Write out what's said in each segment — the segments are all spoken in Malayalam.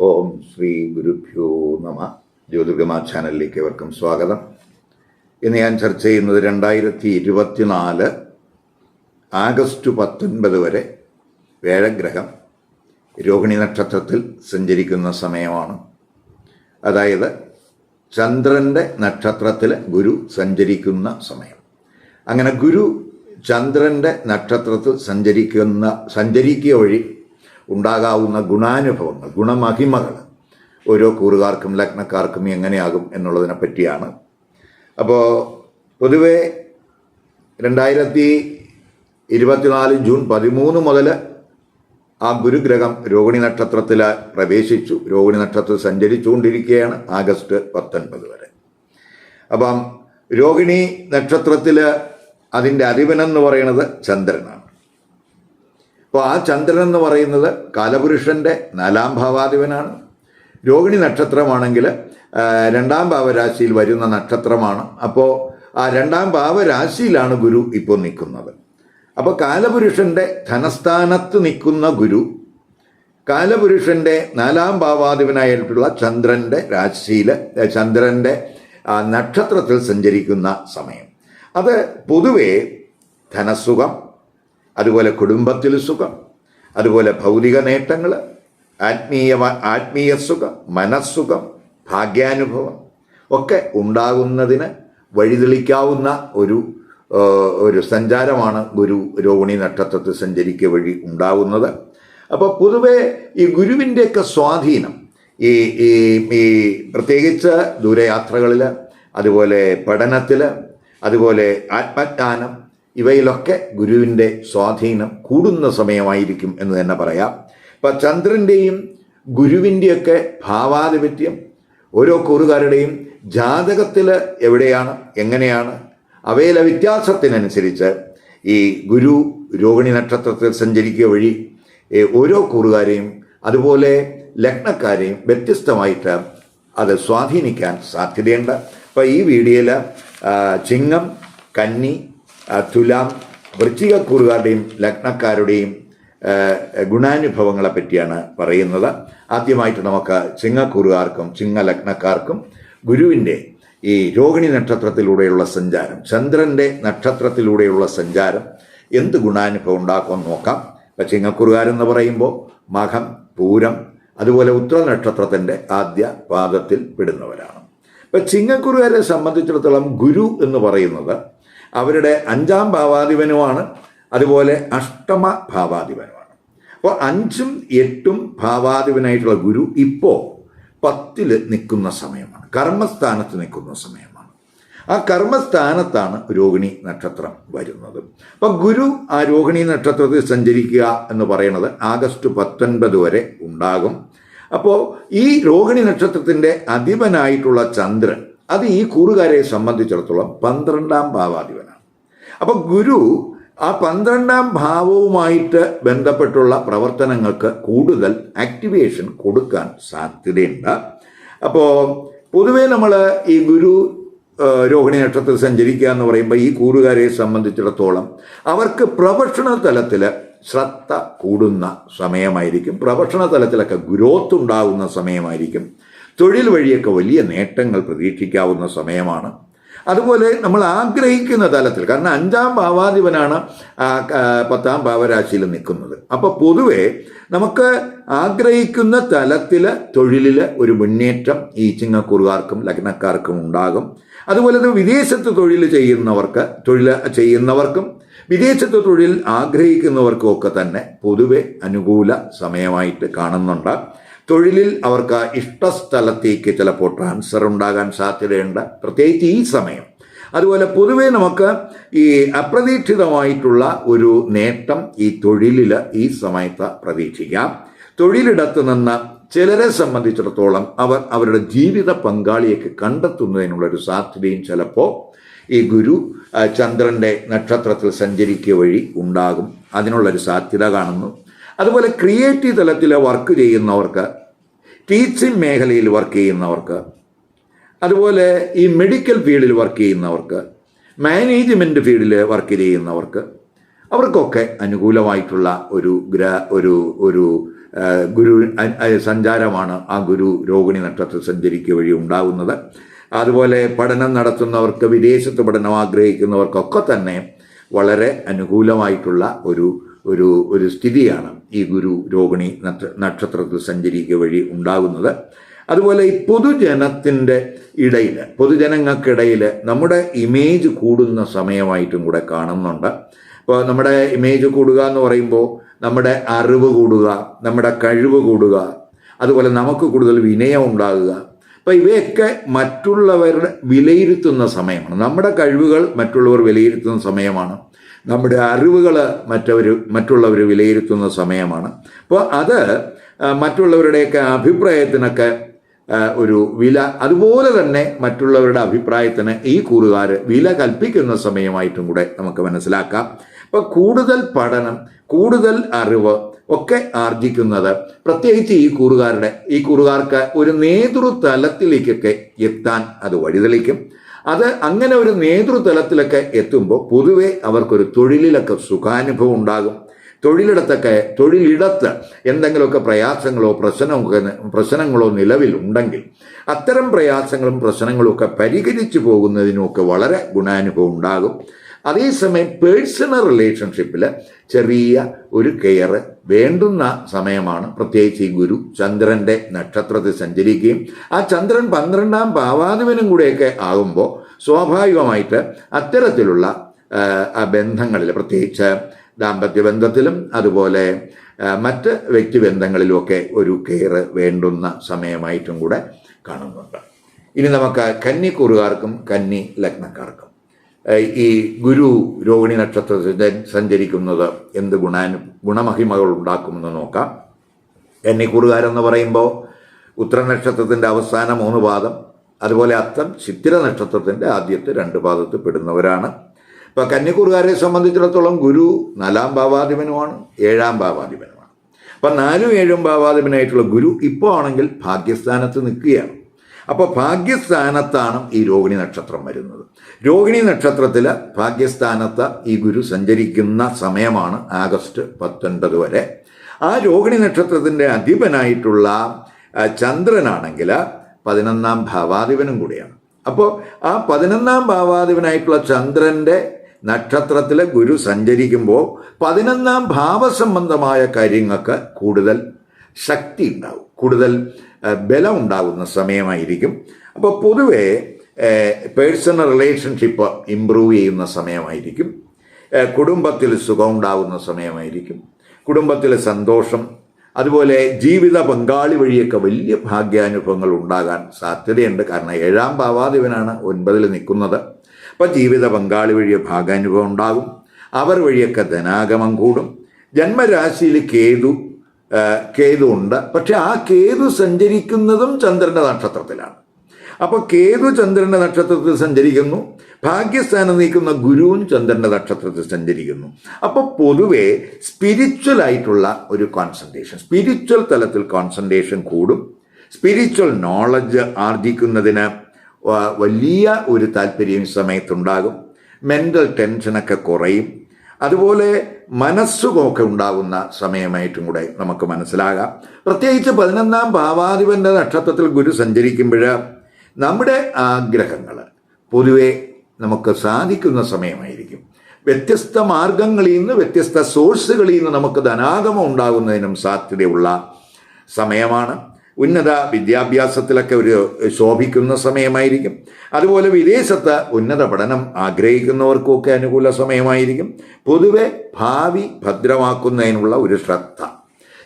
ഓം ശ്രീ ഗുരുഭ്യോ നമ. ജ്യോതിർഗമാ ചാനലിലേക്ക് ഏവർക്കും സ്വാഗതം. ഇന്ന് ഞാൻ ചർച്ച ചെയ്യുന്നത് രണ്ടായിരത്തി ഇരുപത്തിനാല് ആഗസ്റ്റ് പത്തൊൻപത് വരെ വേഴഗ്രഹം രോഹിണി നക്ഷത്രത്തിൽ സഞ്ചരിക്കുന്ന സമയമാണ്. അതായത് ചന്ദ്രന്റെ നക്ഷത്രത്തിൽ ഗുരു സഞ്ചരിക്കുന്ന സമയം. അങ്ങനെ ഗുരു ചന്ദ്രന്റെ നക്ഷത്രത്തിൽ സഞ്ചരിക്കുന്ന സഞ്ചരിക്കുക വഴി ഉണ്ടാകാവുന്ന ഗുണാനുഭവങ്ങൾ ഗുണമഹിമകൾ ഓരോ കൂറുകാർക്കും ലഗ്നക്കാർക്കും എങ്ങനെയാകും എന്നുള്ളതിനെ പറ്റിയാണ്. അപ്പോൾ പൊതുവെ രണ്ടായിരത്തി ഇരുപത്തിനാല് ജൂൺ പതിമൂന്ന് മുതൽ ആ ഗുരുഗ്രഹം രോഹിണി നക്ഷത്രത്തിൽ പ്രവേശിച്ചു. രോഹിണി നക്ഷത്രത്തിൽ സഞ്ചരിച്ചുകൊണ്ടിരിക്കുകയാണ് ആഗസ്റ്റ് പത്തൊൻപത് വരെ. അപ്പം രോഹിണി നക്ഷത്രത്തിൽ അതിന്റെ അധിപനെന്ന് പറയുന്നത് ചന്ദ്രനാണ്. അപ്പോൾ ആ ചന്ദ്രൻ എന്ന് പറയുന്നത് കാലപുരുഷന്റെ നാലാം ഭാവാധിപനാണ്. രോഹിണി നക്ഷത്രമാണെങ്കിൽ രണ്ടാം ഭാവരാശിയിൽ വരുന്ന നക്ഷത്രമാണ്. അപ്പോൾ ആ രണ്ടാം ഭാവരാശിയിലാണ് ഗുരു ഇപ്പോൾ നിൽക്കുന്നത്. അപ്പോൾ കാലപുരുഷന്റെ ധനസ്ഥാനത്ത് നിൽക്കുന്ന ഗുരു കാലപുരുഷന്റെ നാലാം ഭാവാധിപനായിട്ടുള്ള ചന്ദ്രന്റെ രാശിയിൽ ചന്ദ്രന്റെ നക്ഷത്രത്തിൽ സഞ്ചരിക്കുന്ന സമയം. അത് പൊതുവേ ധനസുഖം അതുപോലെ കുടുംബത്തിൽ സുഖം അതുപോലെ ഭൗതിക നേട്ടങ്ങൾ ആത്മീയ ആത്മീയ സുഖം മനസ്സുഖം ഭാഗ്യാനുഭവം ഒക്കെ ഉണ്ടാകുന്നതിന് വഴിതെളിക്കാവുന്ന ഒരു ഒരു സഞ്ചാരമാണ് ഗുരു രോഹിണി നക്ഷത്രത്തിൽ സഞ്ചരിക്കുക വഴി ഉണ്ടാകുന്നത് അപ്പോൾ പൊതുവെ ഈ ഗുരുവിന്റെയൊക്കെ സ്വാധീനം ഈ ഈ ഈ പ്രത്യേകിച്ച് ദൂരയാത്രകളിൽ അതുപോലെ പഠനത്തിൽ അതുപോലെ ആത്മജ്ഞാനം ഇവയിലൊക്കെ ഗുരുവിന്റെ സ്വാധീനം കൂടുന്ന സമയമായിരിക്കും എന്ന് തന്നെ പറയാം. ഇപ്പം ചന്ദ്രന്റെയും ഗുരുവിന്റെയൊക്കെ ഭാവാധിപത്യം ഓരോ കൂറുകാരുടെയും ജാതകത്തിൽ എവിടെയാണ് എങ്ങനെയാണ് അവയിലെ വ്യത്യാസത്തിനനുസരിച്ച് ഈ ഗുരു രോഹിണി നക്ഷത്രത്തിൽ സഞ്ചരിക്കുക വഴി ഓരോ കൂറുകാരെയും അതുപോലെ ലഗ്നക്കാരെയും വ്യത്യസ്തമായിട്ട് അത് സ്വാധീനിക്കാൻ സാധ്യതയുണ്ട്. അപ്പോൾ ഈ വീഡിയോയിൽ ചിങ്ങം കന്നി തുലാം വൃശ്ചികക്കൂറുകാരുടെയും ലഗ്നക്കാരുടെയും ഗുണാനുഭവങ്ങളെ പറ്റിയാണ് പറയുന്നത്. ആദ്യമായിട്ട് നമുക്ക് ചിങ്ങക്കൂറുകാർക്കും ചിങ്ങലഗ്നക്കാർക്കും ഗുരുവിന്റെ ഈ രോഹിണി നക്ഷത്രത്തിലൂടെയുള്ള സഞ്ചാരം ചന്ദ്രന്റെ നക്ഷത്രത്തിലൂടെയുള്ള സഞ്ചാരം എന്ത് ഗുണാനുഭവം ഉണ്ടാക്കുമെന്ന് നോക്കാം. ഇപ്പം ചിങ്ങക്കുറുകാരെന്ന് പറയുമ്പോൾ മഖം പൂരം അതുപോലെ ഉത്തര നക്ഷത്രത്തിന്റെ ആദ്യ പാദത്തിൽ പെടുന്നവരാണ്. ഇപ്പം ചിങ്ങക്കുറുകാരെ സംബന്ധിച്ചിടത്തോളം ഗുരു എന്ന് പറയുന്നത് അവരുടെ അഞ്ചാം ഭാവാധിപനുമാണ്. അതുപോലെ അഷ്ടമ ഭാവാധിപനുമാണ്. അപ്പോൾ അഞ്ചും എട്ടും ഭാവാധിപനായിട്ടുള്ള ഗുരു ഇപ്പോൾ പത്തിൽ നിൽക്കുന്ന സമയമാണ്. കർമ്മസ്ഥാനത്ത് നിൽക്കുന്ന സമയമാണ്. ആ കർമ്മസ്ഥാനത്താണ് രോഹിണി നക്ഷത്രം വരുന്നത്. അപ്പം ഗുരു ആ രോഹിണി നക്ഷത്രത്തിൽ സഞ്ചരിക്കുക എന്ന് പറയുന്നത് ആഗസ്റ്റ് പത്തൊൻപത് വരെ ഉണ്ടാകും. അപ്പോൾ ഈ രോഹിണി നക്ഷത്രത്തിന്റെ അധിപനായിട്ടുള്ള ചന്ദ്രൻ അത് ഈ കൂറുകാരെ സംബന്ധിച്ചിടത്തോളം പന്ത്രണ്ടാം ഭാവാധിപനാണ് അപ്പോൾ ഗുരു ആ പന്ത്രണ്ടാം ഭാവവുമായിട്ട് ബന്ധപ്പെട്ടുള്ള പ്രവർത്തനങ്ങൾക്ക് കൂടുതൽ ആക്ടിവേഷൻ കൊടുക്കാൻ സാധ്യതയുണ്ട്. അപ്പോൾ പൊതുവേ നമ്മൾ ഈ ഗുരു രോഹിണി നക്ഷത്രത്തിൽ സഞ്ചരിക്കുക എന്ന് പറയുമ്പോൾ ഈ കൂറുകാരെ സംബന്ധിച്ചിടത്തോളം അവർക്ക് പ്രൊഫഷണൽ തലത്തിൽ ശ്രദ്ധ കൂടുന്ന സമയമായിരിക്കും. പ്രൊഫഷണൽ തലത്തിലൊക്കെ ഗ്രോത്ത് ഉണ്ടാകുന്ന സമയമായിരിക്കും. തൊഴിൽ വഴിയൊക്കെ വലിയ നേട്ടങ്ങൾ പ്രതീക്ഷിക്കാവുന്ന സമയമാണ്. അതുപോലെ നമ്മൾ ആഗ്രഹിക്കുന്ന തലത്തിൽ കാരണം അഞ്ചാം ഭാവാധിപനാണ് പത്താം ഭാവരാശിയിൽ നിൽക്കുന്നത്. അപ്പോൾ പൊതുവെ നമുക്ക് ആഗ്രഹിക്കുന്ന തലത്തിൽ തൊഴിലിൽ ഒരു മുന്നേറ്റം ഈ ചിങ്ങക്കുറുകാർക്കും ലഗ്നക്കാർക്കും ഉണ്ടാകും. അതുപോലെ തന്നെ വിദേശത്ത് തൊഴിൽ ചെയ്യുന്നവർക്ക് തൊഴിൽ ചെയ്യുന്നവർക്കും വിദേശത്ത് തൊഴിൽ ആഗ്രഹിക്കുന്നവർക്കും ഒക്കെ തന്നെ പൊതുവെ അനുകൂല സമയമായിട്ട് കാണുന്നുണ്ട്. തൊഴിലിൽ അവർക്ക് ഇഷ്ടസ്ഥലത്തേക്ക് ചിലപ്പോൾ ട്രാൻസ്ഫർ ഉണ്ടാകാൻ സാധ്യതയുണ്ട്. പ്രത്യേകിച്ച് ഈ സമയം. അതുപോലെ പൊതുവെ നമുക്ക് ഈ അപ്രതീക്ഷിതമായിട്ടുള്ള ഒരു നേട്ടം ഈ തൊഴിലിൽ ഈ സമയത്ത് പ്രതീക്ഷിക്കാം. തൊഴിലിടത്ത് നിന്ന് ചിലരെ സംബന്ധിച്ചിടത്തോളം അവർ അവരുടെ ജീവിത പങ്കാളിയൊക്കെ കണ്ടെത്തുന്നതിനുള്ളൊരു സാധ്യതയും ചിലപ്പോൾ ഈ ഗുരു ചന്ദ്രന്റെ നക്ഷത്രത്തിൽ സഞ്ചരിക്കുക വഴി ഉണ്ടാകും. അതിനുള്ളൊരു സാധ്യത കാണുന്നു. അതുപോലെ ക്രിയേറ്റീവ് തലത്തിൽ വർക്ക് ചെയ്യുന്നവർക്ക് ടീച്ചിങ് മേഖലയിൽ വർക്ക് ചെയ്യുന്നവർക്ക് അതുപോലെ ഈ മെഡിക്കൽ ഫീൽഡിൽ വർക്ക് ചെയ്യുന്നവർക്ക് മാനേജ്മെന്റ് ഫീൽഡിൽ വർക്ക് ചെയ്യുന്നവർക്ക് അവർക്കൊക്കെ അനുകൂലമായിട്ടുള്ള ഒരു ഗ്ര ഒരു ഒരു ഗുരു സഞ്ചാരമാണ് ആ ഗുരു രോഹിണി നക്ഷത്ര സഞ്ചരിക്കുക വഴി ഉണ്ടാകുന്നത് അതുപോലെ പഠനം നടത്തുന്നവർക്ക് വിദേശത്ത് പഠനം ആഗ്രഹിക്കുന്നവർക്കൊക്കെ തന്നെ വളരെ അനുകൂലമായിട്ടുള്ള ഒരു ഒരു ഒരു സ്ഥിതിയാണ് ഈ ഗുരു രോഹിണി നക്ഷ- നക്ഷത്രത്തിൽ സഞ്ചരിക്കുക വഴി ഉണ്ടാകുന്നത്. അതുപോലെ ഈ പൊതുജനത്തിന്റെ ഇടയിൽ പൊതുജനങ്ങൾക്കിടയിൽ നമ്മുടെ ഇമേജ് കൂടുന്ന സമയമായിട്ടും കൂടെ കാണുന്നുണ്ട്. ഇപ്പോൾ നമ്മുടെ ഇമേജ് കൂടുക എന്ന് പറയുമ്പോൾ നമ്മുടെ അറിവ് കൂടുക നമ്മുടെ കഴിവ് കൂടുക അതുപോലെ നമുക്ക് കൂടുതൽ വിനയം ഉണ്ടാകുക. അപ്പോൾ ഇവയൊക്കെ മറ്റുള്ളവരുടെ വിലയിരുത്തുന്ന സമയമാണ്. നമ്മുടെ കഴിവുകൾ മറ്റുള്ളവർ വിലയിരുത്തുന്ന സമയമാണ്. നമ്മുടെ അറിവുകൾ മറ്റവർ മറ്റുള്ളവർ വിലയിരുത്തുന്ന സമയമാണ്. അപ്പോൾ അത് മറ്റുള്ളവരുടെയൊക്കെ അഭിപ്രായത്തിനൊക്കെ ഒരു വില അതുപോലെ തന്നെ മറ്റുള്ളവരുടെ അഭിപ്രായത്തിന് ഈ കൂറുകാർ വില കൽപ്പിക്കുന്ന സമയമായിട്ടും കൂടെ നമുക്ക് മനസ്സിലാക്കാം. അപ്പോൾ കൂടുതൽ പഠനം കൂടുതൽ അറിവ് ഒക്കെ ആർജിക്കുന്നത് പ്രത്യേകിച്ച് ഈ കൂറുകാരുടെ ഈ കൂറുകാർക്ക് ഒരു നേതൃതലത്തിലേക്കൊക്കെ എത്താൻ അത് വഴിതെളിക്കും. അത് അങ്ങനെ ഒരു നേതൃതലത്തിലൊക്കെ എത്തുമ്പോൾ പൊതുവെ അവർക്കൊരു തൊഴിലിലൊക്കെ സുഖാനുഭവം ഉണ്ടാകും. തൊഴിലിടത്തൊക്കെ തൊഴിലിടത്ത് എന്തെങ്കിലുമൊക്കെ പ്രയാസങ്ങളോ പ്രശ്നമൊക്കെ പ്രശ്നങ്ങളോ നിലവിലുണ്ടെങ്കിൽ അത്തരം പ്രയാസങ്ങളും പ്രശ്നങ്ങളും ഒക്കെ പരിഹരിച്ചു പോകുന്നതിനുമൊക്കെ വളരെ ഗുണാനുഭവം ഉണ്ടാകും. അതേസമയം പേഴ്സണൽ റിലേഷൻഷിപ്പിൽ ചെറിയ ഒരു കെയർ വേണ്ടുന്ന സമയമാണ്. പ്രത്യേകിച്ച് ഈ ഗുരു ചന്ദ്രന്റെ നക്ഷത്രത്തിൽ സഞ്ചരിക്കുകയും ആ ചന്ദ്രൻ പന്ത്രണ്ടാം ഭാവാധിപനും കൂടെയൊക്കെ ആകുമ്പോൾ സ്വാഭാവികമായിട്ട് അത്തരത്തിലുള്ള ബന്ധങ്ങളിൽ പ്രത്യേകിച്ച് ദാമ്പത്യ ബന്ധത്തിലും അതുപോലെ മറ്റ് വ്യക്തിബന്ധങ്ങളിലുമൊക്കെ ഒരു കെയർ വേണ്ടുന്ന സമയമായിട്ടും കൂടെ കാണുന്നുണ്ട്. ഇനി നമുക്ക് കന്നി കുറുകാർക്കും കന്നി ലഗ്നക്കാർക്കും. ഈ ഗുരു രോഹിണി നക്ഷത്രത്തിൽ സഞ്ച- സഞ്ചരിക്കുന്നത് എന്ത് ഗുണാനു ഗുണമഹിമകൾ ഉണ്ടാക്കുമെന്ന് നോക്കാം. കന്നിക്കൂറുകാരെന്ന് പറയുമ്പോൾ ഉത്തര നക്ഷത്രത്തിന്റെ അവസാന മൂന്ന് പാദം അതുപോലെ അത്തം ചിത്തിര നക്ഷത്രത്തിന്റെ ആദ്യത്തെ രണ്ട് പാദത്തിൽ പെടുന്നവരാണ്. ഇപ്പോൾ കന്നിക്കൂറുകാരെ സംബന്ധിച്ചിടത്തോളം ഗുരു നാലാം ഭാവാധിപനുമാണ് ഏഴാം ഭാവാധിപനുമാണ്. അപ്പം നാലും ഏഴും ഭാവാധിപനായിട്ടുള്ള ഗുരു ഇപ്പോൾ ആണെങ്കിൽ ഭാഗ്യസ്ഥാനത്ത് നിൽക്കുകയാണ്. അപ്പോൾ ഭാഗ്യസ്ഥാനത്താണ് ഈ രോഹിണി നക്ഷത്രം വരുന്നത്. രോഹിണി നക്ഷത്രത്തിൽ ഭാഗ്യസ്ഥാനത്ത് ഈ ഗുരു സഞ്ചരിക്കുന്ന സമയമാണ് ആഗസ്റ്റ് പത്തൊൻപത് വരെ. ആ രോഹിണി നക്ഷത്രത്തിന്റെ അധിപനായിട്ടുള്ള ചന്ദ്രനാണെങ്കിൽ പതിനൊന്നാം ഭാവാധിപനും കൂടിയാണ്. അപ്പോൾ ആ പതിനൊന്നാം ഭാവാധിപനായിട്ടുള്ള ചന്ദ്രന്റെ നക്ഷത്രത്തിൽ ഗുരു സഞ്ചരിക്കുമ്പോൾ പതിനൊന്നാം ഭാവസംബന്ധമായ കാര്യങ്ങൾക്ക് കൂടുതൽ ശക്തി ഉണ്ടാവും കൂടുതൽ ബലം ഉണ്ടാകുന്ന സമയമായിരിക്കും. അപ്പോൾ പൊതുവേ പേഴ്സണൽ റിലേഷൻഷിപ്പ് ഇമ്പ്രൂവ് ചെയ്യുന്ന സമയമായിരിക്കും. കുടുംബത്തിൽ സുഖം ഉണ്ടാകുന്ന സമയമായിരിക്കും. കുടുംബത്തിൽ സന്തോഷം അതുപോലെ ജീവിത പങ്കാളി വഴിയൊക്കെ വലിയ ഭാഗ്യാനുഭവങ്ങൾ ഉണ്ടാകാൻ സാധ്യതയുണ്ട്. കാരണം ഏഴാം ഭാവാധിപനാണ് ഒൻപതിൽ നിൽക്കുന്നത്. അപ്പം ജീവിത പങ്കാളി വഴി ഭാഗ്യാനുഭവം ഉണ്ടാകും. അവർ വഴിയൊക്കെ ധനാഗമം കൂടും. ജന്മരാശിയിൽ കേതു ആ, കേതു പക്ഷെ ആ കേതു സഞ്ചരിക്കുന്നതും ചന്ദ്രന്റെ നക്ഷത്രത്തിലാണ്. അപ്പോൾ കേതു ചന്ദ്രന്റെ നക്ഷത്രത്തിൽ സഞ്ചരിക്കുന്നു. ഭാഗ്യസ്ഥാനം നീക്കുന്ന ഗുരുവും ചന്ദ്രന്റെ നക്ഷത്രത്തിൽ സഞ്ചരിക്കുന്നു. അപ്പോൾ പൊതുവെ സ്പിരിച്വൽ ആയിട്ടുള്ള ഒരു കോൺസെൻട്രേഷൻ സ്പിരിച്വൽ തലത്തിൽ കോൺസെൻട്രേഷൻ കൂടും. സ്പിരിച്വൽ നോളജ് ആർജിക്കുന്നതിന് വലിയ ഒരു താല്പര്യം സമയത്തുണ്ടാകും. മെന്റൽ ടെൻഷനൊക്കെ കുറയും. അതുപോലെ മനസ്സുമൊക്കെ ഉണ്ടാകുന്ന സമയമായിട്ടും കൂടെ നമുക്ക് മനസ്സിലാകാം. പ്രത്യേകിച്ച് പതിനൊന്നാം ഭാവാധിപന്റെ നക്ഷത്രത്തിൽ ഗുരു സഞ്ചരിക്കുമ്പോൾ നമ്മുടെ ആഗ്രഹങ്ങൾ പൊതുവെ നമുക്ക് സാധിക്കുന്ന സമയമായിരിക്കും. വ്യത്യസ്ത മാർഗങ്ങളിൽ നിന്ന് വ്യത്യസ്ത സോഴ്സുകളിൽ നിന്ന് നമുക്ക് ധനാഗമം ഉണ്ടാകുന്നതിനും സാധ്യതയുള്ള സമയമാണ്. ഉന്നത വിദ്യാഭ്യാസത്തിലൊക്കെ ഒരു ശോഭിക്കുന്ന സമയമായിരിക്കും. അതുപോലെ വിദേശത്ത് ഉന്നത പഠനം ആഗ്രഹിക്കുന്നവർക്കൊക്കെ അനുകൂല സമയമായിരിക്കും. പൊതുവെ ഭാവി ഭദ്രമാക്കുന്നതിനുള്ള ഒരു ശ്രദ്ധ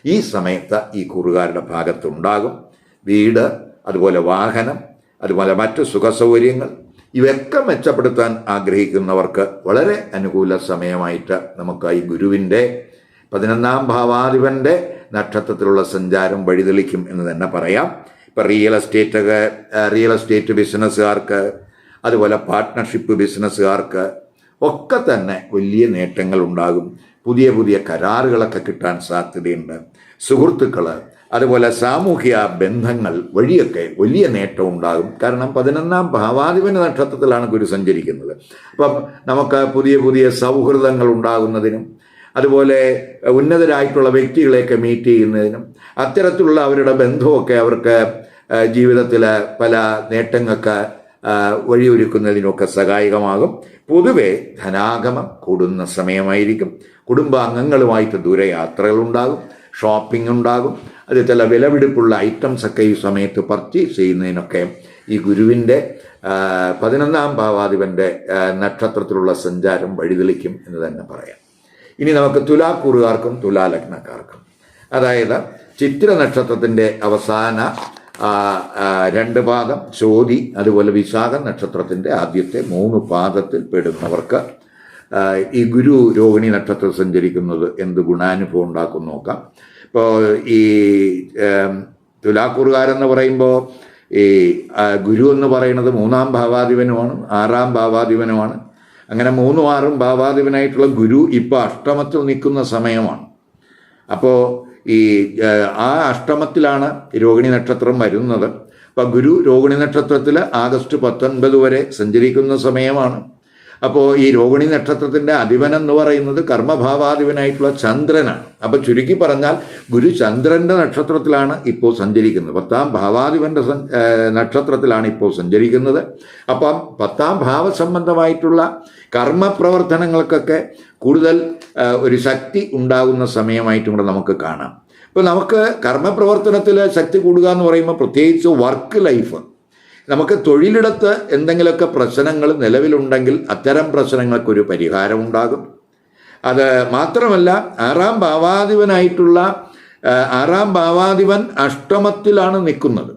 ഈ സമയത്ത് ഈ കുറുകാരുടെ ഭാഗത്തുണ്ടാകും. വീട് അതുപോലെ വാഹനം അതുപോലെ മറ്റു സുഖസൗകര്യങ്ങൾ ഇവയൊക്കെ മെച്ചപ്പെടുത്താൻ ആഗ്രഹിക്കുന്നവർക്ക് വളരെ അനുകൂല സമയമായിട്ട് നമുക്ക് ഈ ഗുരുവിന്റെ പതിനൊന്നാം ഭാവാധിപന്റെ നക്ഷത്രത്തിലുള്ള സഞ്ചാരം വഴിതെളിക്കും എന്ന് തന്നെ പറയാം. ഇപ്പം റിയൽ എസ്റ്റേറ്റ് റിയൽ എസ്റ്റേറ്റ് ബിസിനസ്സുകാർക്ക് അതുപോലെ പാർട്ട്ണർഷിപ്പ് ബിസിനസ്സുകാർക്ക് ഒക്കെ തന്നെ വലിയ നേട്ടങ്ങൾ ഉണ്ടാകും. പുതിയ പുതിയ കരാറുകളൊക്കെ കിട്ടാൻ സാധ്യതയുണ്ട്. സുഹൃത്തുക്കൾ അതുപോലെ സാമൂഹിക ബന്ധങ്ങൾ വഴിയൊക്കെ വലിയ നേട്ടം ഉണ്ടാകും. കാരണം പതിനൊന്നാം ഭാവാധിപന നക്ഷത്രത്തിലാണ് ഗുരു സഞ്ചരിക്കുന്നത്. അപ്പം നമുക്ക് പുതിയ പുതിയ സൗഹൃദങ്ങൾ ഉണ്ടാകുന്നതിനും അതുപോലെ ഉന്നതരായിട്ടുള്ള വ്യക്തികളെയൊക്കെ മീറ്റ് ചെയ്യുന്നതിനും അത്തരത്തിലുള്ള അവരുടെ ബന്ധമൊക്കെ അവർക്ക് ജീവിതത്തിൽ പല നേട്ടങ്ങൾക്ക് വഴിയൊരുക്കുന്നതിനൊക്കെ സഹായകമാകും. പൊതുവെ ധനാഗമം കൂടുന്ന സമയമായിരിക്കും. കുടുംബാംഗങ്ങളുമായിട്ട് ദൂരയാത്രകളുണ്ടാകും ഷോപ്പിംഗ് ഉണ്ടാകും അത് ചില വിലപിടിപ്പുള്ള ഐറ്റംസ് ഒക്കെ ഈ സമയത്ത് പർച്ചേസ് ചെയ്യുന്നതിനൊക്കെ ഈ ഗുരുവിന്റെ പതിനൊന്നാം ഭാവാധിപന്റെ നക്ഷത്രത്തിലുള്ള സഞ്ചാരം വഴിതെളിക്കും എന്ന് തന്നെ പറയാം. ഇനി നമുക്ക് തുലാക്കൂറുകാർക്കും തുലാലഗ്നക്കാർക്കും. അതായത് ചിത്ര നക്ഷത്രത്തിന്റെ അവസാന രണ്ട് പാദം ചോതി അതുപോലെ വിശാഖ നക്ഷത്രത്തിന്റെ ആദ്യത്തെ മൂന്ന് പാദത്തിൽ പെടുന്നവർക്ക് ഈ ഗുരു രോഹിണി നക്ഷത്രം സഞ്ചരിക്കുന്നത് എന്ത് ഗുണാനുഭവം ഉണ്ടാക്കും നോക്കാം. ഇപ്പോൾ ഈ തുലാക്കൂറുകാരെന്ന് പറയുമ്പോൾ ഈ ഗുരു എന്ന് പറയുന്നത് മൂന്നാം ഭാവാധിപനുമാണ് ആറാം ഭാവാധിപനുമാണ്. അങ്ങനെ മൂന്നു വാറും ഭാവാധിപനായിട്ടുള്ള ഗുരു ഇപ്പോൾ അഷ്ടമത്തിൽ നിൽക്കുന്ന സമയമാണ്. അപ്പോൾ ഈ ആ അഷ്ടമത്തിലാണ് രോഹിണി നക്ഷത്രം വരുന്നത്. അപ്പോൾ ഗുരു രോഹിണി നക്ഷത്രത്തിൽ ആഗസ്റ്റ് പത്തൊൻപത് വരെ സഞ്ചരിക്കുന്ന സമയമാണ്. അപ്പോൾ ഈ രോഹിണി നക്ഷത്രത്തിന്റെ അധിപൻ എന്ന് പറയുന്നത് കർമ്മഭാവാധിപനായിട്ടുള്ള ചന്ദ്രനാണ്. അപ്പോൾ ചുരുക്കി പറഞ്ഞാൽ ഗുരു ചന്ദ്രന്റെ നക്ഷത്രത്തിലാണ് ഇപ്പോൾ സഞ്ചരിക്കുന്നത്. പത്താം ഭാവാധിപന്റെ നക്ഷത്രത്തിലാണ് ഇപ്പോൾ സഞ്ചരിക്കുന്നത്. അപ്പം പത്താം ഭാവ സംബന്ധമായിട്ടുള്ള കർമ്മപ്രവർത്തനങ്ങൾക്കൊക്കെ കൂടുതൽ ഒരു ശക്തി ഉണ്ടാകുന്ന സമയമായിട്ടും കൂടെ നമുക്ക് കാണാം. ഇപ്പോൾ നമുക്ക് കർമ്മപ്രവർത്തനത്തിൽ ശക്തി കൂടുക എന്ന് പറയുമ്പോൾ പ്രത്യേകിച്ച് വർക്ക് ലൈഫ് നമുക്ക് തൊഴിലിടത്ത് എന്തെങ്കിലുമൊക്കെ പ്രശ്നങ്ങൾ നിലവിലുണ്ടെങ്കിൽ അത്തരം പ്രശ്നങ്ങൾക്കൊരു പരിഹാരം ഉണ്ടാകും അത് മാത്രമല്ല ആറാം ഭാവാധിപനായിട്ടുള്ള ആറാം ഭാവാധിപൻ അഷ്ടമത്തിലാണ് നിൽക്കുന്നത്.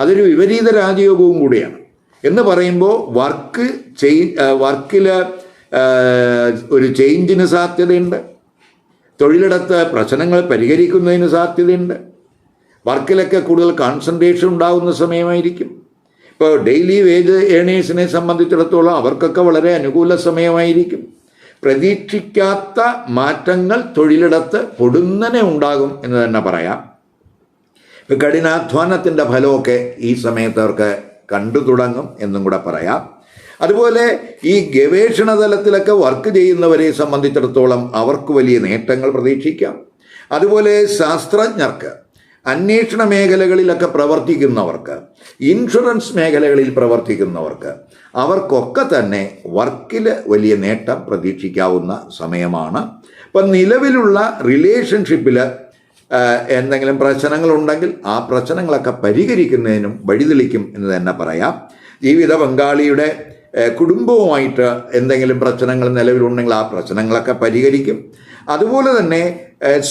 അതൊരു വിപരീത രാജയോഗവും കൂടിയാണ്. എന്ന് പറയുമ്പോൾ വർക്ക് ചെയ് വർക്കിൽ ഒരു ചേഞ്ചിന് സാധ്യതയുണ്ട്. തൊഴിലിടത്ത് പ്രശ്നങ്ങൾ പരിഹരിക്കുന്നതിന് സാധ്യതയുണ്ട്. വർക്കിലൊക്കെ കൂടുതൽ കോൺസെൻട്രേഷൻ ഉണ്ടാകുന്ന സമയമായിരിക്കും. ഇപ്പോൾ ഡെയിലി വേജ് ഏണേഴ്സിനെ സംബന്ധിച്ചിടത്തോളം അവർക്കൊക്കെ വളരെ അനുകൂല സമയമായിരിക്കും. പ്രതീക്ഷിക്കാത്ത മാറ്റങ്ങൾ തൊഴിലിടത്ത് പൊടുന്നനെ ഉണ്ടാകും എന്ന് തന്നെ പറയാം. ഇപ്പം കഠിനാധ്വാനത്തിന്റെ ഫലമൊക്കെ ഈ സമയത്ത് അവർക്ക് കണ്ടു തുടങ്ങും എന്നും കൂടെ പറയാം. അതുപോലെ ഈ ഗവേഷണ തലത്തിലൊക്കെ വർക്ക് ചെയ്യുന്നവരെ സംബന്ധിച്ചിടത്തോളം അവർക്ക് വലിയ നേട്ടങ്ങൾ പ്രതീക്ഷിക്കാം. അതുപോലെ ശാസ്ത്രജ്ഞർക്ക് അന്വേഷണ മേഖലകളിലൊക്കെ പ്രവർത്തിക്കുന്നവർക്ക് ഇൻഷുറൻസ് മേഖലകളിൽ പ്രവർത്തിക്കുന്നവർക്ക് അവർക്കൊക്കെ തന്നെ വർക്കിൽ വലിയ നേട്ടം പ്രതീക്ഷിക്കാവുന്ന സമയമാണ്. ഇപ്പം നിലവിലുള്ള റിലേഷൻഷിപ്പിൽ എന്തെങ്കിലും പ്രശ്നങ്ങളുണ്ടെങ്കിൽ ആ പ്രശ്നങ്ങളൊക്കെ പരിഹരിക്കുന്നതിനും വഴിതെളിക്കും എന്ന് തന്നെ പറയാം. ജീവിത പങ്കാളിയുടെ കുടുംബവുമായിട്ട് എന്തെങ്കിലും പ്രശ്നങ്ങൾ നിലവിലുണ്ടെങ്കിൽ ആ പ്രശ്നങ്ങളൊക്കെ പരിഹരിക്കും. അതുപോലെ തന്നെ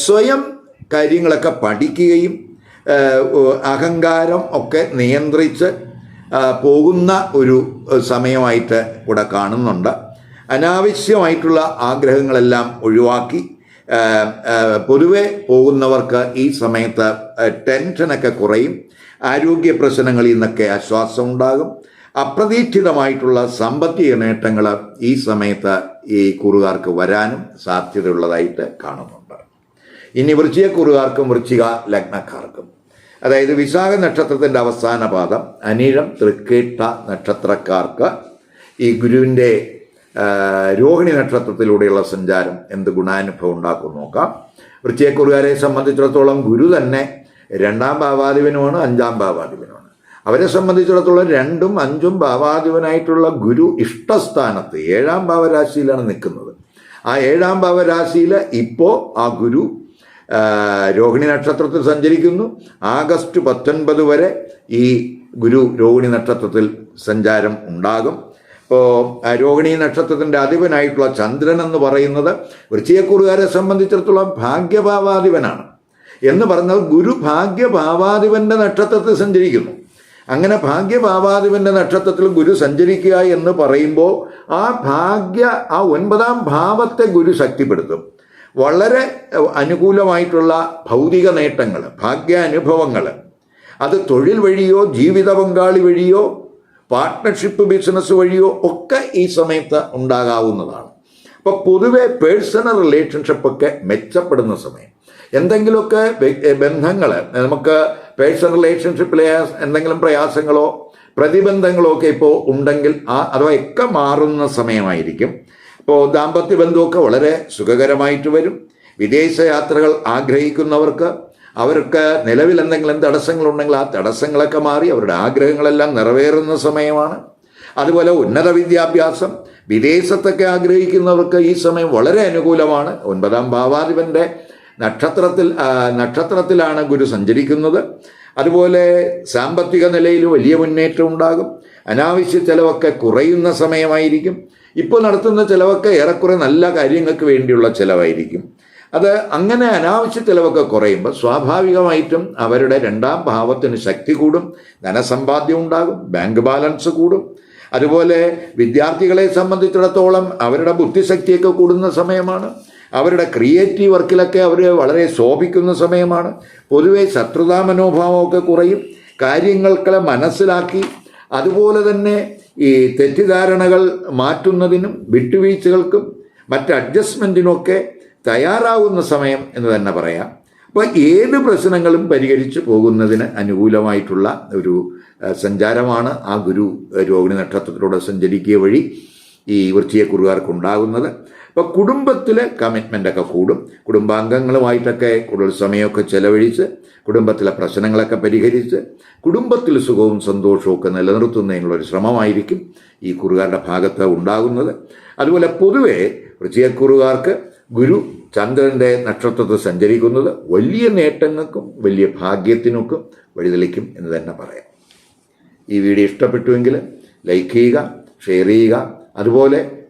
സ്വയം കാര്യങ്ങളൊക്കെ പഠിക്കുകയും അഹങ്കാരം ഒക്കെ നിയന്ത്രിച്ച് പോകുന്ന ഒരു സമയമായിട്ട് ഇവിടെ കാണുന്നുണ്ട്. അനാവശ്യമായിട്ടുള്ള ആഗ്രഹങ്ങളെല്ലാം ഒഴിവാക്കി പൊതുവെ പോകുന്നവർക്ക് ഈ സമയത്ത് ടെൻഷനൊക്കെ കുറയും ആരോഗ്യ പ്രശ്നങ്ങളിൽ നിന്നൊക്കെ ആശ്വാസം ഉണ്ടാകും. അപ്രതീക്ഷിതമായിട്ടുള്ള സാമ്പത്തിക നേട്ടങ്ങൾ ഈ സമയത്ത് ഈ കുറുകാർക്ക് വരാനും സാധ്യതയുള്ളതായിട്ട് കാണുന്നുണ്ട്. ഇനി വൃശ്ചികക്കുറുകാർക്കും വൃശ്ചിക ലഗ്നക്കാർക്കും അതായത് വിശാഖ നക്ഷത്രത്തിന്റെ അവസാന പാദം അനിഴം തൃക്കേട്ട നക്ഷത്രക്കാർക്ക് ഈ ഗുരുവിന്റെ രോഹിണി നക്ഷത്രത്തിലൂടെയുള്ള സഞ്ചാരം എന്ത് ഗുണാനുഭവം ഉണ്ടാക്കും നോക്കാം. വൃശ്ചികക്കുറുകാരെ സംബന്ധിച്ചിടത്തോളം ഗുരു തന്നെ രണ്ടാം ഭാവാധിപനുമാണ് അഞ്ചാം ഭാവാധിപനുമാണ്. അവരെ സംബന്ധിച്ചിടത്തോളം രണ്ടും അഞ്ചും ഭാവാധിപനായിട്ടുള്ള ഗുരു ഇഷ്ടസ്ഥാനത്ത് ഏഴാം ഭാവരാശിയിലാണ് നിൽക്കുന്നത്. ആ ഏഴാം ഭാവരാശിയിൽ ഇപ്പോൾ ആ ഗുരു രോഹിണി നക്ഷത്രത്തിൽ സഞ്ചരിക്കുന്നു. ആഗസ്റ്റ് പത്തൊൻപത് വരെ ഈ ഗുരു രോഹിണി നക്ഷത്രത്തിൽ സഞ്ചാരം ഉണ്ടാകും. ഇപ്പോൾ രോഹിണി നക്ഷത്രത്തിന്റെ അധിപനായിട്ടുള്ള ചന്ദ്രൻ എന്ന് പറയുന്നത് വൃശ്ചിയക്കൂറുകാരെ സംബന്ധിച്ചിടത്തോളം ഭാഗ്യഭാവാധിപനാണ്. എന്ന് പറഞ്ഞാൽ ഗുരു ഭാഗ്യഭാവാധിപന്റെ നക്ഷത്രത്തിൽ സഞ്ചരിക്കുന്നു. അങ്ങനെ ഭാഗ്യഭാവാധിപന്റെ നക്ഷത്രത്തിൽ ഗുരു സഞ്ചരിക്കുക എന്ന് പറയുമ്പോൾ ആ ഭാഗ്യ ആ ഒൻപതാം ഭാവത്തെ ഗുരു ശക്തിപ്പെടുത്തും. വളരെ അനുകൂലമായിട്ടുള്ള ഭൗതിക നേട്ടങ്ങൾ ഭാഗ്യാനുഭവങ്ങൾ അത് തൊഴിൽ വഴിയോ ജീവിത പങ്കാളി വഴിയോ പാർട്ട്ണർഷിപ്പ് ബിസിനസ് വഴിയോ ഒക്കെ ഈ സമയത്ത് ഉണ്ടാകാവുന്നതാണ്. അപ്പോൾ പൊതുവെ പേഴ്സണൽ റിലേഷൻഷിപ്പൊക്കെ മെച്ചപ്പെടുന്ന സമയം. എന്തെങ്കിലുമൊക്കെ ബന്ധങ്ങൾ നമുക്ക് പേഴ്സണൽ റിലേഷൻഷിപ്പിലെ എന്തെങ്കിലും പ്രയാസങ്ങളോ പ്രതിബന്ധങ്ങളോ ഒക്കെ ഇപ്പോൾ ഉണ്ടെങ്കിൽ ആ അഥവാ ഒക്കെ മാറുന്ന സമയമായിരിക്കും. ഇപ്പോൾ ദാമ്പത്യ ബന്ധമൊക്കെ വളരെ സുഖകരമായിട്ട് വരും. വിദേശ യാത്രകൾ ആഗ്രഹിക്കുന്നവർക്ക് അവർക്ക് നിലവിൽ എന്തെങ്കിലും തടസ്സങ്ങളുണ്ടെങ്കിൽ ആ തടസ്സങ്ങളൊക്കെ മാറി അവരുടെ ആഗ്രഹങ്ങളെല്ലാം നിറവേറുന്ന സമയമാണ്. അതുപോലെ ഉന്നത വിദ്യാഭ്യാസം വിദേശത്തൊക്കെ ആഗ്രഹിക്കുന്നവർക്ക് ഈ സമയം വളരെ അനുകൂലമാണ്. ഒൻപതാം ഭാവാധിപന്റെ നക്ഷത്രത്തിൽ നക്ഷത്രത്തിലാണ് ഗുരു സഞ്ചരിക്കുന്നത്. അതുപോലെ സാമ്പത്തിക നിലയിൽ വലിയ മുന്നേറ്റം ഉണ്ടാകും. അനാവശ്യ ചെലവൊക്കെ കുറയുന്ന സമയമായിരിക്കും. ഇപ്പോൾ നടത്തുന്ന ചിലവൊക്കെ ഏറെക്കുറെ നല്ല കാര്യങ്ങൾക്ക് വേണ്ടിയുള്ള ചിലവായിരിക്കും. അത് അങ്ങനെ അനാവശ്യ ചിലവൊക്കെ കുറയുമ്പോൾ സ്വാഭാവികമായിട്ടും അവരുടെ രണ്ടാം ഭാവത്തിന് ശക്തി കൂടും ധനസമ്പാദ്യം ഉണ്ടാകും ബാങ്ക് ബാലൻസ് കൂടും. അതുപോലെ വിദ്യാർത്ഥികളെ സംബന്ധിച്ചിടത്തോളം അവരുടെ ബുദ്ധിശക്തിയൊക്കെ കൂടുന്ന സമയമാണ്. അവരുടെ ക്രിയേറ്റീവ് വർക്കിലൊക്കെ അവർ വളരെ ശോഭിക്കുന്ന സമയമാണ്. പൊതുവേ ശത്രുതാ മനോഭാവമൊക്കെ കുറയും. കാര്യങ്ങൾക്കെ മനസ്സിലാക്കി അതുപോലെ തന്നെ ഈ തെറ്റിദ്ധാരണകൾ മാറ്റുന്നതിനും വിട്ടുവീഴ്ചകൾക്കും മറ്റ് അഡ്ജസ്റ്റ്മെന്റിനുമൊക്കെ തയ്യാറാവുന്ന സമയം എന്ന് തന്നെ പറയാം. അപ്പോൾ ഏത് പ്രശ്നങ്ങളും പരിഹരിച്ച് പോകുന്നതിന് അനുകൂലമായിട്ടുള്ള ഒരു സഞ്ചാരമാണ് ആ ഗുരു രോഹിണി നക്ഷത്രത്തിലൂടെ സഞ്ചരിക്കുക വഴി ഈ വൃത്തിയെ ഉണ്ടാകുന്നത് അപ്പോൾ കുടുംബത്തിലെ കമ്മിറ്റ്മെന്റൊക്കെ കൂടും. കുടുംബാംഗങ്ങളുമായിട്ടൊക്കെ കൂടുതൽ സമയമൊക്കെ ചെലവഴിച്ച് കുടുംബത്തിലെ പ്രശ്നങ്ങളൊക്കെ പരിഹരിച്ച് കുടുംബത്തിൽ സുഖവും സന്തോഷവും ഒക്കെ നിലനിർത്തുന്നതിനുള്ള ഒരു ശ്രമമായിരിക്കും ഈ കുറുകാരുടെ ഭാഗത്ത് ഉണ്ടാകുന്നത്. അതുപോലെ പൊതുവെ വൃശ്ചികക്കുറുകാർക്ക് ഗുരു ചന്ദ്രന്റെ നക്ഷത്രത്തിൽ സഞ്ചരിക്കുന്നത് വലിയ നേട്ടങ്ങൾക്കും വലിയ ഭാഗ്യത്തിനൊക്കെ വഴിതെളിക്കും എന്ന് തന്നെ പറയാം. ഈ വീഡിയോ ഇഷ്ടപ്പെട്ടുവെങ്കിൽ ലൈക്ക് ചെയ്യുക ഷെയർ ചെയ്യുക. അതുപോലെ